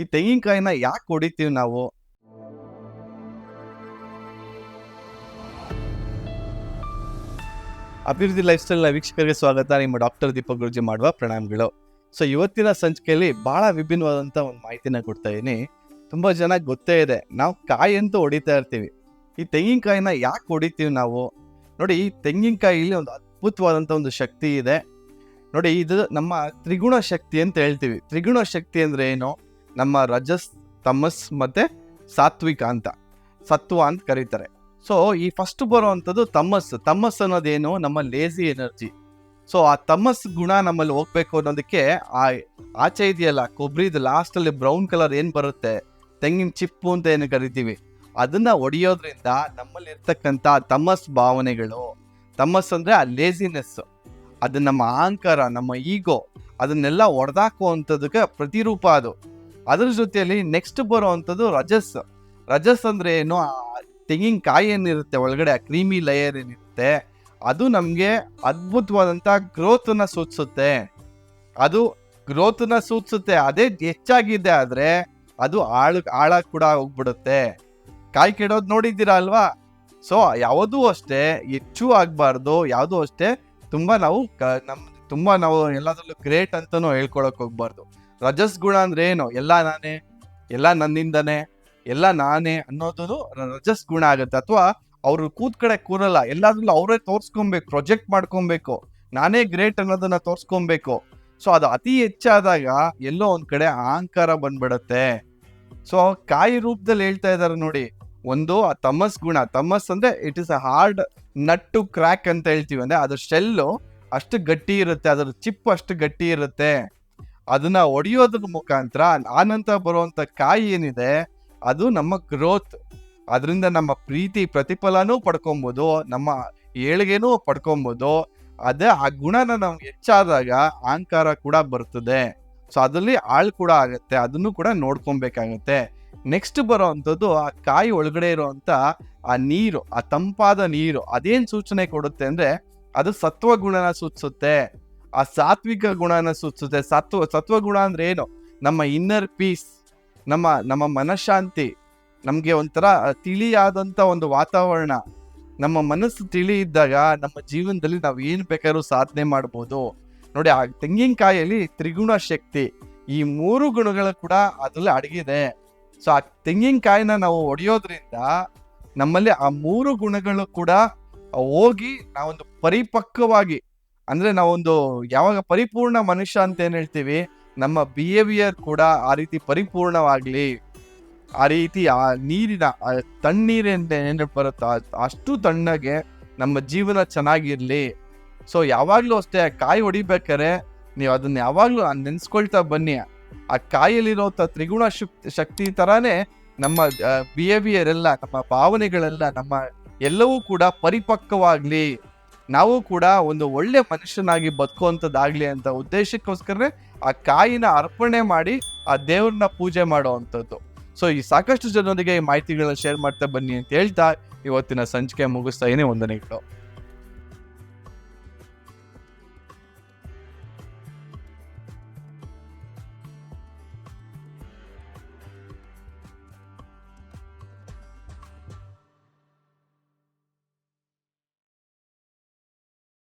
ಈ ತೆಂಗಿನಕಾಯಿನ ಯಾಕೆ ಹೊಡಿತೀವಿ ನಾವು? ಅಭಿವೃದ್ಧಿ ಲೈಫ್ ಸ್ಟೈಲ್ ವೀಕ್ಷಕರಿಗೆ ಸ್ವಾಗತ. ನಿಮ್ಮ ಡಾಕ್ಟರ್ ದೀಪಕ್ ಗುರುಜಿ ಮಾಡುವ ಪ್ರಣಾಮಗಳು. ಸೊ, ಇವತ್ತಿನ ಸಂಚಿಕೆಯಲ್ಲಿ ಬಹಳ ವಿಭಿನ್ನವಾದಂಥ ಒಂದು ಮಾಹಿತಿನ ಕೊಡ್ತಾ ಇದ್ದೀನಿ ತುಂಬ ಜನ ಗೊತ್ತೇ ಇದೆ. ನಾವು ಕಾಯಿ ಅಂತೂ ಹೊಡಿತಾ ಇರ್ತೀವಿ. ಈ ತೆಂಗಿನಕಾಯಿನ ಯಾಕೆ ಹೊಡಿತೀವಿ ನಾವು? ನೋಡಿ, ಈ ತೆಂಗಿನಕಾಯಿಲಿ ಒಂದು ಅದ್ಭುತವಾದಂಥ ಒಂದು ಶಕ್ತಿ ಇದೆ. ನೋಡಿ, ಇದು ನಮ್ಮ ತ್ರಿಗುಣ ಶಕ್ತಿ ಅಂತ ಹೇಳ್ತೀವಿ. ತ್ರಿಗುಣ ಶಕ್ತಿ ಅಂದ್ರೆ ಏನು? ನಮ್ಮ ರಜಸ್, ತಮಸ್ ಮತ್ತೆ ಸಾತ್ವಿಕ ಅಂತ, ಸತ್ವ ಅಂತ ಕರೀತಾರೆ. ಸೊ ಈ ಫಸ್ಟ್ ಬರುವಂಥದ್ದು ತಮಸ್. ತಮಸ್ ಅನ್ನೋದೇನು? ನಮ್ಮ ಲೇಸಿ ಎನರ್ಜಿ ಸೊ ಆ ತಮಸ್ ಗುಣ ನಮ್ಮಲ್ಲಿ ಹೋಗ್ಬೇಕು ಅನ್ನೋದಕ್ಕೆ ಆ ಆಚೆ ಇದೆಯಲ್ಲ ಕೊಬ್ಬರಿದು ಲಾಸ್ಟಲ್ಲಿ ಬ್ರೌನ್ ಕಲರ್ ಏನು ಬರುತ್ತೆ? ತೆಂಗಿನ ಚಿಪ್ಪು ಅಂತ ಏನು ಕರಿತೀವಿ? ಅದನ್ನ ಒಡೆಯೋದ್ರಿಂದ ನಮ್ಮಲ್ಲಿ ಇರ್ತಕ್ಕಂಥ ತಮಸ್ ಭಾವನೆಗಳು, ತಮಸ್ ಅಂದ್ರೆ ಆ ಲೇಸಿನೆಸ್ ಅದು ನಮ್ಮ ಅಹಂಕಾರ, ನಮ್ಮ ಈಗೋ ಅದನ್ನೆಲ್ಲ ಒಡೆದಾಕುವಂಥದಕ್ಕೆ ಪ್ರತಿರೂಪ ಅದು. ಅದ್ರ ಜೊತೆಯಲ್ಲಿ ನೆಕ್ಸ್ಟ್ ಬರುವಂಥದ್ದು ರಜಸ್. ರಜಸ್ ಅಂದ್ರೆ ಏನು? ತೆಂಗಿನಕಾಯಿ ಏನಿರುತ್ತೆ ಒಳಗಡೆ, ಆ ಕ್ರೀಮಿ ಲೇಯರ್ ಏನಿರುತ್ತೆ, ಅದು ನಮಗೆ ಅದ್ಭುತವಾದಂಥ ಗ್ರೋತನ್ನು ಸೂಚಿಸುತ್ತೆ. ಅದು ಗ್ರೋತನ್ನು ಸೂಚಿಸುತ್ತೆ. ಅದೇ ಹೆಚ್ಚಾಗಿದೆ ಆದ್ರೆ ಅದು ಆಳು ಆಳ ಕೂಡ ಹೋಗ್ಬಿಡುತ್ತೆ. ಕಾಯಿ ಕೆಡೋದು ನೋಡಿದ್ದೀರಾ ಅಲ್ವಾ? ಸೊ ಯಾವುದೂ ಅಷ್ಟೇ, ಹೆಚ್ಚು ಆಗಬಾರ್ದು. ಯಾವುದೂ ಅಷ್ಟೇ, ತುಂಬಾ ನಾವು ಕ- ನಮ್ಮ ತುಂಬಾ ನಾವು ಎಲ್ಲದರಲ್ಲೂ ಗ್ರೇಟ್ ಅಂತಲೂ ಹೇಳ್ಕೊಳಕ್ ಹೋಗ್ಬಾರ್ದು. ರಜಸ್ ಗುಣ ಅಂದ್ರೆ ಏನು? ಎಲ್ಲ ನಾನೇ, ಎಲ್ಲ ನನ್ನಿಂದನೇ, ಎಲ್ಲ ನಾನೇ ಅನ್ನೋದು ರಜಸ್ ಗುಣ ಆಗುತ್ತೆ. ಅಥವಾ ಅವರು ಕೂತ್ ಕಡೆ ಕೂರಲ್ಲ, ಎಲ್ಲಾದ್ರಲ್ಲೂ ಅವರೇ ತೋರ್ಸ್ಕೊಬೇಕು, ಪ್ರೊಜೆಕ್ಟ್ ಮಾಡ್ಕೊಬೇಕು. ನಾನೇ ಗ್ರೇಟ್ ಅನ್ನೋದನ್ನ ತೋರ್ಸ್ಕೊಬೇಕು. ಸೊ, ಅದು ಅತಿ ಹೆಚ್ಚಾದಾಗ ಎಲ್ಲೋ ಒಂದ್ ಕಡೆ ಅಹಂಕಾರ ಬಂದ್ಬಿಡತ್ತೆ. ಸೊ, ಕಾಯಿ ರೂಪದಲ್ಲಿ ಹೇಳ್ತಾ ಇದ್ದಾರೆ ನೋಡಿ, ಒಂದು ಆ ತಮಸ್ ಗುಣ. ತಮಸ್ ಅಂದ್ರೆ it is a hard nut to crack ಅಂತ ಹೇಳ್ತೀವಿ. ಅಂದ್ರೆ ಅದ್ರ ಶೆಲ್ಲು ಅಷ್ಟು ಗಟ್ಟಿ ಇರುತ್ತೆ, ಅದ್ರ ಚಿಪ್ ಅಷ್ಟು ಗಟ್ಟಿ ಇರುತ್ತೆ. ಅದನ್ನ ಒಡೆಯೋದ್ರ ಮುಖಾಂತರ ಆನಂತರ ಬರುವಂತ ಕಾಯಿ ಏನಿದೆ, ಅದು ನಮ್ಮ ಗ್ರೋತ್ ಅದರಿಂದ ನಮ್ಮ ಪ್ರೀತಿ ಪ್ರತಿಫಲನೂ ಪಡ್ಕೊಬೋದು, ನಮ್ಮ ಏಳಿಗೆನೂ ಪಡ್ಕೊಬೋದು. ಅದೇ ಆ ಗುಣನ ನಮ್ಗೆ ಹೆಚ್ಚಾದಾಗ ಅಹಂಕಾರ ಕೂಡ ಬರ್ತದೆ. ಸೊ ಅದರಲ್ಲಿ ಆಳ್ ಕೂಡ ಆಗುತ್ತೆ, ಅದನ್ನು ಕೂಡ ನೋಡ್ಕೊಬೇಕಾಗತ್ತೆ. ನೆಕ್ಸ್ಟ್ ಬರೋವಂಥದ್ದು ಆ ಕಾಯಿ ಒಳಗಡೆ ಇರುವಂತ ಆ ನೀರು, ಆ ತಂಪಾದ ನೀರು, ಅದೇನ್ ಸೂಚನೆ ಕೊಡುತ್ತೆ ಅಂದ್ರೆ ಅದು ಸತ್ವ ಗುಣನ ಸೂಚಿಸುತ್ತೆ. ಆ ಸಾತ್ವಿಕ ಗುಣನ ಸೂಚಿಸುತ್ತೆ. ಸತ್ವ ಸತ್ವ ಗುಣ ಅಂದ್ರೆ ಏನು? ನಮ್ಮ ಇನ್ನರ್ ಪೀಸ್ ನಮ್ಮ ನಮ್ಮ ಮನಃಶಾಂತಿ, ನಮಗೆ ಒಂಥರ ತಿಳಿಯಾದಂತ ಒಂದು ವಾತಾವರಣ. ನಮ್ಮ ಮನಸ್ಸು ತಿಳಿ ಇದ್ದಾಗ ನಮ್ಮ ಜೀವನದಲ್ಲಿ ನಾವು ಏನು ಬೇಕಾದ್ರೂ ಸಾಧನೆ ಮಾಡ್ಬೋದು. ನೋಡಿ, ಆ ತೆಂಗಿನಕಾಯಲ್ಲಿ ತ್ರಿಗುಣ ಶಕ್ತಿ, ಈ ಮೂರು ಗುಣಗಳು ಕೂಡ ಅದರಲ್ಲಿ ಅಡಗಿದೆ. ಸೊ ಆ ತೆಂಗಿನಕಾಯಿನ ನಾವು ಒಡೆಯೋದ್ರಿಂದ ನಮ್ಮಲ್ಲಿ ಆ ಮೂರು ಗುಣಗಳು ಕೂಡ ಹೋಗಿ ನಾವೊಂದು ಪರಿಪಕ್ವವಾಗಿ ಅಂದ್ರೆ ನಾವೊಂದು ಯಾವಾಗ ಪರಿಪೂರ್ಣ ಮನುಷ್ಯ ಅಂತ ಏನ್ ಹೇಳ್ತೀವಿ, ನಮ್ಮ ಬಿಹೇವಿಯರ್ ಕೂಡ ಆ ರೀತಿ ಪರಿಪೂರ್ಣವಾಗ್ಲಿ, ಆ ರೀತಿ ಆ ನೀರಿನ ತಣ್ಣೀರಿಂದ ಏನ್ ಬರುತ್ತೋ ಅಷ್ಟು ತಣ್ಣಗೆ ನಮ್ಮ ಜೀವನ ಚೆನ್ನಾಗಿರ್ಲಿ. ಸೊ ಯಾವಾಗ್ಲೂ ಅಷ್ಟೇ ಕಾಯಿ ಹೊಡಿಬೇಕಾರೆ ನೀವು ಅದನ್ನ ಯಾವಾಗ್ಲೂ ನೆನ್ಸ್ಕೊಳ್ತಾ ಬನ್ನಿ. ಆ ಕಾಯಲ್ಲಿರೋ ತ್ರಿಗುಣ ಶಕ್ತಿ ತರಾನೇ ನಮ್ಮ ಬಿಹೇವಿಯರ್ ಎಲ್ಲ, ನಮ್ಮ ಭಾವನೆಗಳೆಲ್ಲ ನಮ್ಮ ಎಲ್ಲವೂ ಕೂಡ ಪರಿಪಕ್ವವಾಗ್ಲಿ. ನಾವು ಕೂಡ ಒಂದು ಒಳ್ಳೆ ಮನುಷ್ಯನಾಗಿ ಬದುಕುವಂಥದ್ದಾಗ್ಲಿ ಅಂತ ಉದ್ದೇಶಕ್ಕೋಸ್ಕರನೇ ಆ ಕಾಯಿನ ಅರ್ಪಣೆ ಮಾಡಿ ಆ ದೇವ್ರನ್ನ ಪೂಜೆ ಮಾಡುವಂಥದ್ದು ಸೊ ಈ ಸಾಕಷ್ಟು ಜನರಿಗೆ ಈ ಮಾಹಿತಿಗಳನ್ನ ಶೇರ್ ಮಾಡ್ತಾ ಬನ್ನಿ ಅಂತ ಹೇಳ್ತಾ ಇವತ್ತಿನ ಸಂಚಿಕೆ ಮುಗಿಸ್ತಾ ಏನೇ ವಂದನೆಗಳು.